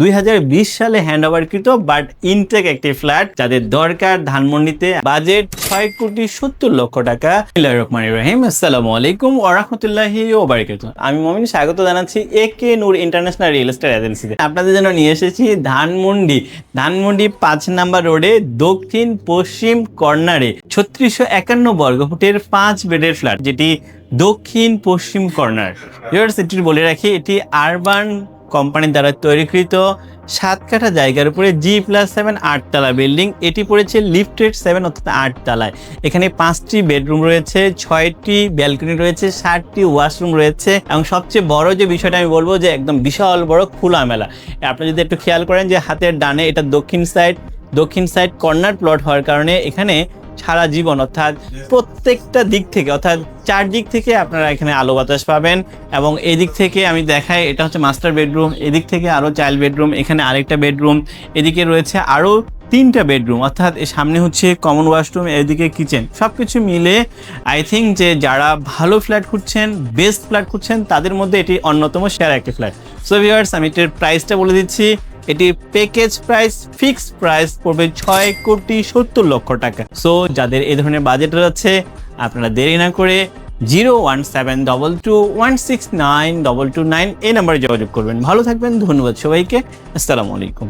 দুই হাজার বিশ সালে হ্যান্ড ওভারকৃত বাট ইনটেক একটি ফ্ল্যাট যাদের দরকার ধানমন্ডিতে বাজেট ছয় কোটি সত্তর লক্ষ টাকা। রহমান ইব্রাহিম আসসালামু আলাইকুম ওরহমতুল্লাহি ওবারিকাত আমি মমিন, স্বাগত জানাচ্ছি A K Noor international real estate এজেন্সিতে আপনাদের জন্য নিয়ে এসেছি ধানমন্ডি। ধানমন্ডি পাঁচ নাম্বার রোডে, দক্ষিণ পশ্চিম কর্নারে ছত্রিশশো একান্ন বর্গফুটের পাঁচ বেডের ফ্ল্যাট যেটি দক্ষিণ পশ্চিম কর্নার। এটি বলে রাখি, এটি আরবান কোম্পানির দ্বারা তৈরিকৃত সাত কাঠা জায়গার উপরে জি প্লাস সেভেন আটতলা বিল্ডিং এটি পড়েছে লিফটেড সেভেন অর্থাৎ আটতলায়। এখানে পাঁচটি বেডরুম রয়েছে, ছয়টি ব্যালকনি রয়েছে ষাটটি ওয়াশরুম রয়েছে এবং সবচেয়ে বড় যে বিষয়টা আমি বলব যে একদম বিশাল বড় খোলামেলা আপনি যদি একটু খেয়াল করেন যে হাতের ডানে এটা দক্ষিণ সাইড দক্ষিণ সাইড কর্নার প্লট হওয়ার কারণে এখানে সারা জীবন, অর্থাৎ প্রত্যেকটা দিক থেকে, অর্থাৎ চারদিক থেকে আপনারা এখানে আলো বাতাস পাবেন এবং এদিক থেকে আমি দেখাই, এটা হচ্ছে মাস্টার বেডরুম এদিক থেকে আরও চাইল্ড বেডরুম এখানে আরেকটা বেডরুম এদিকে রয়েছে আরও তিনটা বেডরুম অর্থাৎ সামনে হচ্ছে কমন ওয়াশরুম এদিকে কিচেন সব কিছু মিলে আই থিঙ্ক যে যারা ভালো ফ্ল্যাট খুঁজছেন বেস্ট ফ্ল্যাট খুঁজছেন, তাদের মধ্যে এটি অন্যতম শেয়ার একটি ফ্ল্যাট সো ভিউয়ার্স আমি এটির প্রাইসটা বলে দিচ্ছি এটি প্যাকেজ প্রাইস ফিক্স প্রাইস পড়বে ছয় কোটি সত্তর লক্ষ টাকা। সো যাদের এ ধরনের বাজেট আছে আপনারা দেরি না করে zero one seven double two one six nine double two nine এই নাম্বারে যোগাযোগ করবেন। ভালো থাকবেন, ধন্যবাদ সবাইকে। আসসালামু আলাইকুম।